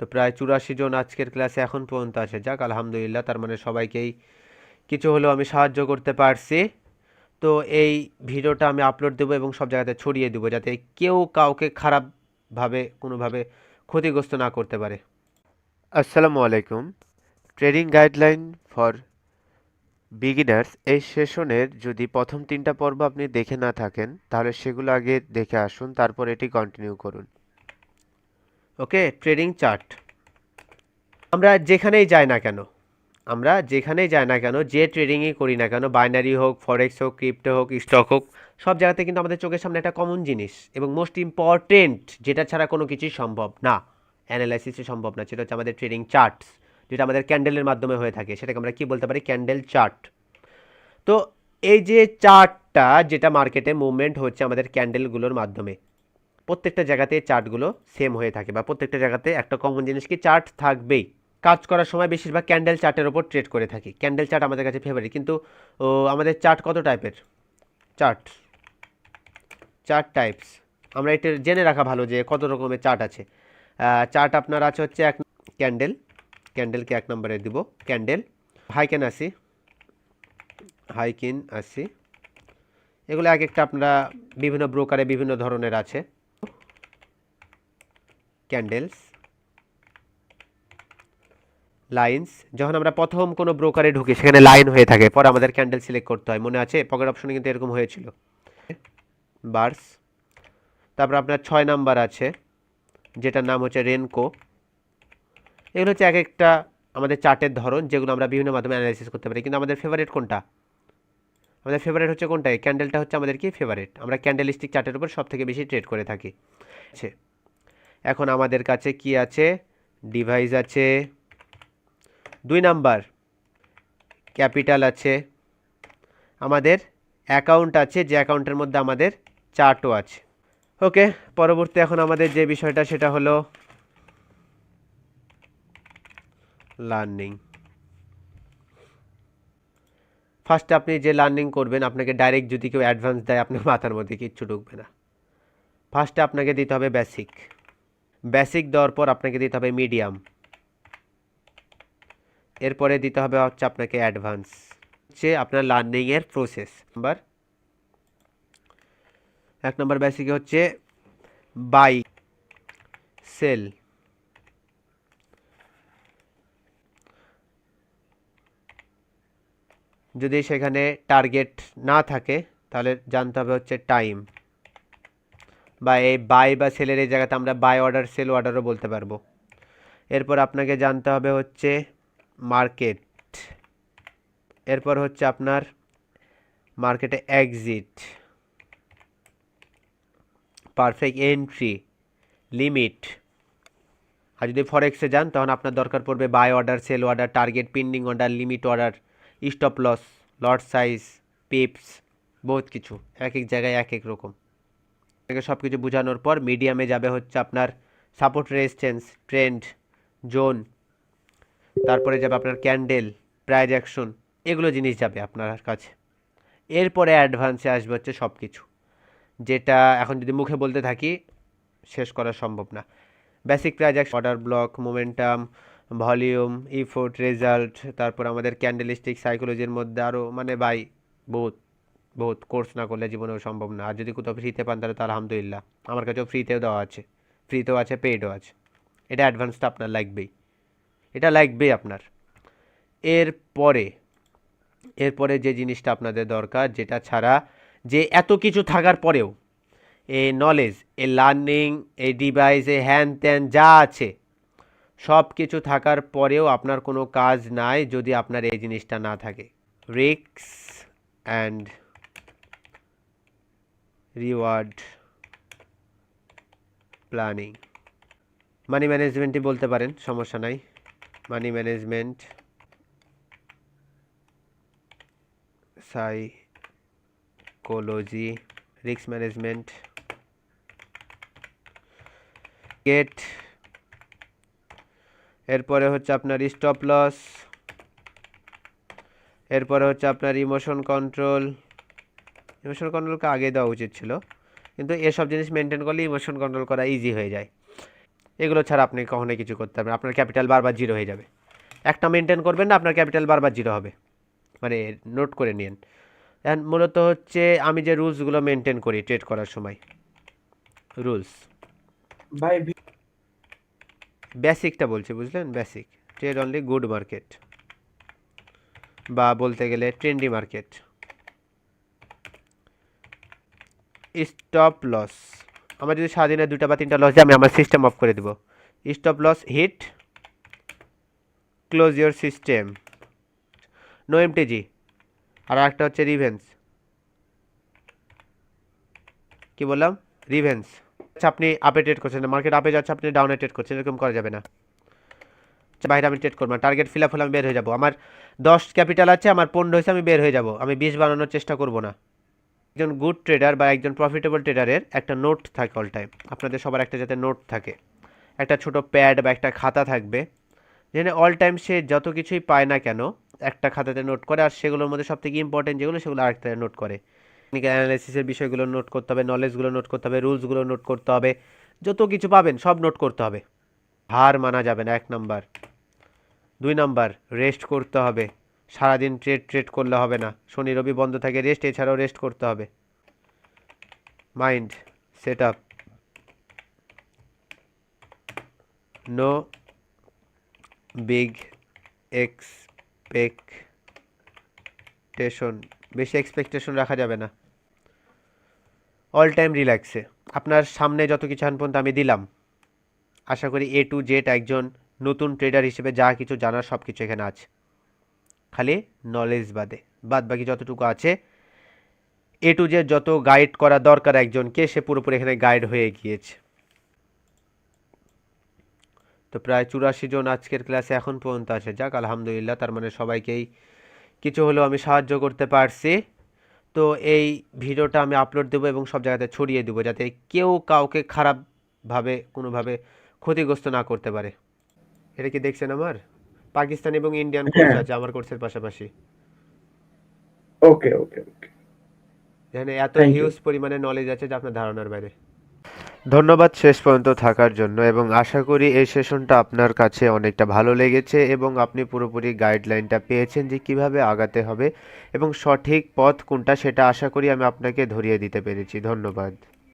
তো প্রায় চুরাশি জন আজকের ক্লাসে এখন পর্যন্ত আছে যাক, আলহামদুলিল্লাহ, তার মানে সবাইকেই কিছু হলেও আমি সাহায্য করতে পারছি। তো এই ভিডিওটা আমি আপলোড দেবো এবং সব জায়গাতে ছড়িয়ে দেবো যাতে কেউ কাউকে খারাপভাবে, কোনোভাবে ক্ষতিগ্রস্ত না করতে পারে। আসসালামু আলাইকুম। ট্রেডিং গাইডলাইন ফর বিগিনার্স এই সেশনের যদি প্রথম তিনটা পর্ব আপনি দেখে না থাকেন, তাহলে সেগুলো আগে দেখে আসুন, তারপর এটি কন্টিনিউ করুন। ওকে? Trading chart. আমরা যেখানেই যাই না কেন, আমরা যেখানেই যাই না কেন, যে ট্রেডিংই করি না কেন, বাইনারি হোক, ফরেক্স হোক, ক্রিপ্টো হোক, স্টক হোক, সব জায়গাতে কিন্তু আমাদের চোখের সামনে একটা কমন জিনিস এবং মোস্ট ইম্পর্টেন্ট যেটা ছাড়া কোনো কিছুই সম্ভব না। অ্যানালাইসিসই সম্ভব না, সেটা হচ্ছে আমাদের ট্রেডিং চার্টস, যেটা আমাদের ক্যান্ডেলের মাধ্যমে হয়ে থাকে। সেটাকে আমরা কি বলতে পারি? Candle chart. তো এই যে চার্টটা, যেটা মার্কেটে মুভমেন্ট হচ্ছে আমাদের ক্যান্ডেলগুলোর মাধ্যমে প্রত্যেকটা জায়গাতে চার্টগুলো সেম হয়ে থাকে বা প্রত্যেকটা জায়গাতে একটা কমন জিনিস কি চার্ট থাকবেই। কাজ করার সময় বেশিরভাগ ক্যান্ডেল চার্টের ওপর ট্রেড করে থাকি। ক্যান্ডেল চার্ট আমাদের কাছে ফেভারিট কিন্তু আমাদের চার্ট কত টাইপের চার্ট। চার্ট টাইপস আমরা এটা জেনে রাখা ভালো যে কত রকমের চার্ট আছে। চার্ট আপনার আছে হচ্ছে এক ক্যান্ডেল ক্যান্ডেলকে এক নম্বরে দিব ক্যান্ডেল হাইকেন আসি হাইকিন আসি এগুলো এক একটা আপনারা বিভিন্ন ব্রোকারে বিভিন্ন ধরনের আছে। ক্যান্ডেলস লাইন্স যখন আমরা প্রথম কোনো ব্রোকারে ঢুকি, সেখানে লাইন হয়ে থাকে, পরে আমাদের ক্যান্ডেল সিলেক্ট করতে হয়, মনে আছে? পকেট অপশনে কিন্তু এরকম হয়েছিল। বার্স তারপর আপনার ছয় নাম্বার আছে, যেটার নাম হচ্ছে রেনকো এগুলো হচ্ছে এক একটা আমাদের চার্টের ধরন, যেগুলো আমরা বিভিন্ন মাধ্যমে অ্যানালাইসিস করতে পারি। কিন্তু আমাদের ফেভারিট কোনটা? আমাদের ফেভারিট হচ্ছে কোনটা ক্যান্ডেলটা হচ্ছে আমাদের কি ফেভারিট আমরা ক্যান্ডেলিস্টিক চার্টের উপর সব থেকে বেশি ট্রেড করে থাকি। আছে এখন আমাদের কাছে কি আছে? ডিভাইস আছে। দুই নাম্বার ক্যাপিটাল আছে। আমাদের অ্যাকাউন্ট আছে, যে অ্যাকাউন্টের মধ্যে আমাদের চার্টও আছে। ওকে পরবর্তী এখন আমাদের যে বিষয়টা সেটা হলো লার্নিং ফার্স্টে আপনি যে লার্নিং করবেন, আপনাকে ডাইরেক্ট যদি কেউ অ্যাডভান্স দেয়, আপনার মাথার মধ্যে কিচ্ছু ঢুকবে না। ফার্স্টে আপনাকে দিতে হবে বেসিক বেসিক দেওয়ার পর আপনাকে দিতে হবে মিডিয়াম এরপরে দিতে হবে হচ্ছে আপনাকে অ্যাডভান্স হচ্ছে আপনার লার্নিংয়ের প্রসেস নাম্বার এক নম্বর বেসিকে হচ্ছে বাই সেল যদি সেখানে টার্গেট না থাকে, তাহলে জানতে হবে হচ্ছে টাইম বা এই বাই বা সেলের এই জায়গাতে আমরা বাই অর্ডার সেল অর্ডারও বলতে পারব। এরপর আপনাকে জানতে হবে হচ্ছে মার্কেট এরপর হচ্ছে আপনার মার্কেটে এক্সিট পারফেক্ট এন্ট্রি লিমিট আর যদি ফরেক্সে যান, তখন আপনার দরকার পড়বে buy order sell order target pending order limit order stop loss lot size pips বহুত কিছু। এক এক জায়গায় এক এক রকম। থেকে সব কিছু বোঝানোর পর মিডিয়ামে যাবে হচ্ছে আপনার সাপোর্ট রেজিস্ট্যান্স ট্রেন্ড জোন তারপরে যাবে আপনার ক্যান্ডেল প্রাইজ অ্যাকশন এগুলো জিনিস যাবে আপনার কাছে। এরপরে অ্যাডভান্সে আসবে হচ্ছে সব কিছু যেটা এখন যদি মুখে বলতে থাকি, শেষ করা সম্ভব না। Basic price action order block momentum volume effort result তারপর আমাদের ক্যান্ডেলিস্টিক সাইকোলজির মধ্যে আরও মানে বাই বহুত। বহুত কোর্স না করলে জীবনেও সম্ভব না। আর যদি কোথাও ফ্রিতে পান, তাহলে তো আলহামদুলিল্লাহ। আমার কাছেও ফ্রিতেও দেওয়া আছে। ফ্রিতেও আছে পেইডও আছে। এটা অ্যাডভান্সটা আপনার লাগবেই। এটা লাগবেই আপনার। এরপরে এরপরে যে জিনিসটা আপনাদের দরকার, যেটা ছাড়া যে এত কিছু থাকার পরেও এই নলেজ এই লার্নিং এই ডিভাইস এই হ্যান ত্যান যা আছে, সব কিছু থাকার পরেও আপনার কোনো কাজ নাই যদি আপনার এই জিনিসটা না থাকে। রিক্স অ্যান্ড রিওয়ার্ড প্ল্যানিং মানি ম্যানেজমেন্টই বলতে পারেন, সমস্যা নাই। Money management psychology risk management gate এরপরে হচ্ছে আপনার স্টপ লস এরপরে হচ্ছে আপনার ইমোশন কন্ট্রোল ইমোশন কন্ট্রোলকে আগে দেওয়া উচিত ছিল। কিন্তু এসব জিনিস মেনটেন করলে ইমোশন কন্ট্রোল করা ইজি হয়ে যায়। এগুলো ছাড়া আপনি কখনোই কিছু করতে পারবেন আপনার ক্যাপিটাল বারবার জিরো হয়ে যাবে। একটা মেনটেন করবেন না আপনার ক্যাপিটাল বারবার জিরো হবে। মানে নোট করে নিন। এখন মূলত হচ্ছে আমি যে রুলসগুলো মেনটেন করি ট্রেড করার সময়। রুলস ভাই বেসিকটা বলছি বুঝলেন? Basic trade only good market বা বলতে গেলে ট্রেন্ডি মার্কেট স্টপ লস আমার যদি সারাদিনে দুটা বা তিনটা লস যায় আমি আমার সিস্টেম অফ করে দিব। Stop loss hit close your system no MTG আর একটা হচ্ছে রিভেন্স কি বললাম? রিভেন্স আচ্ছা আপনি আপে ট্রেড করছেন মার্কেট আপে যাচ্ছে আপনি ডাউনে ট্রেড করছেন এরকম করা যাবে না। আচ্ছা, বাইরে আমি ট্রেড করব টার্গেট ফিল আপ হলে আমি বের হয়ে যাব। আমার দশ ক্যাপিটাল আছে আমার পনেরো হয়েছে আমি বের হয়ে যাব। আমি বিশ বানানোর চেষ্টা করব না। একজন গুড ট্রেডার বা একজন প্রফিটেবল ট্রেডারের একটা নোট থাকে অল টাইম আপনাদের সবার একটা যাতে নোট থাকে। একটা ছোট প্যাড বা একটা খাতা থাকবে। যেখানে অল টাইম সে যত কিছুই পায় না কেন, একটা খাতাতে নোট করে আর সেগুলোর মধ্যে সবথেকে ইম্পর্টেন্ট যেগুলো, সেগুলো আরেকটা নোট করে। টেকনিক্যাল অ্যানালাইসিসের বিষয়গুলো নোট করতে হবে নলেজগুলো নোট করতে হবে রুলসগুলো নোট করতে হবে, যত কিছু পাবেন সব নোট করতে হবে। হার মানা যাবে না, এক নাম্বার দুই নাম্বার রেস্ট করতে হবে। সারাদিন ট্রেড ট্রেড করলে হবে না। শনি, রবি বন্ধ থাকে রেস্ট এছাড়াও রেস্ট করতে হবে। Mind set up no big expectation বেশি এক্সপেকটেশন রাখা যাবে না। অল টাইম রিল্যাক্সে আপনার সামনে যত কিছু আন পর্যন্ত আমি দিলাম। আশা করি এ টু জেড একজন নতুন ট্রেডার হিসেবে যা কিছু জানার সব কিছু এখানে আছে। খালি নলেজ বাদে। বাদ বাকি যতটুকু আছে এ টু জেড যত গাইড করা দরকার একজনকে, সে পুরোপুরি এখানে গাইড হয়ে গিয়েছে। তো প্রায় চুরাশি জন আজকের ক্লাসে এখন পর্যন্ত আছে। যাক, আলহামদুলিল্লাহ, তার মানে সবাইকেই কিছু হলেও আমি সাহায্য করতে পারছি। তো এই ভিডিওটা আমি আপলোড দেবো এবং সব জায়গাতে ছড়িয়ে দেবো, যাতে কেউ কাউকে খারাপভাবে, কোনোভাবে ক্ষতিগ্রস্ত না করতে পারে। এটা কি দেখছেন আমার? পাকিস্তান এবং ইন্ডিয়ান কোর্স হ্যাঁ। আছে আমার কোর্সের পাশাপাশি। ওকে ওকে ওকে এখানে এত হিউজ পরিমাণে নলেজ আছে যা আপনার ধারণার বাইরে। ধন্যবাদ শেষ পর্যন্ত থাকার জন্য এবং আশা করি এই সেশনটা আপনার কাছে অনেকটা ভালো লেগেছে এবং আপনি পুরোপুরি গাইডলাইনটা পেয়েছেন যে কীভাবে আগাতে হবে এবং সঠিক পথ কোনটা সেটা আশা করি আমি আপনাকে ধরিয়ে দিতে পেরেছি। ধন্যবাদ।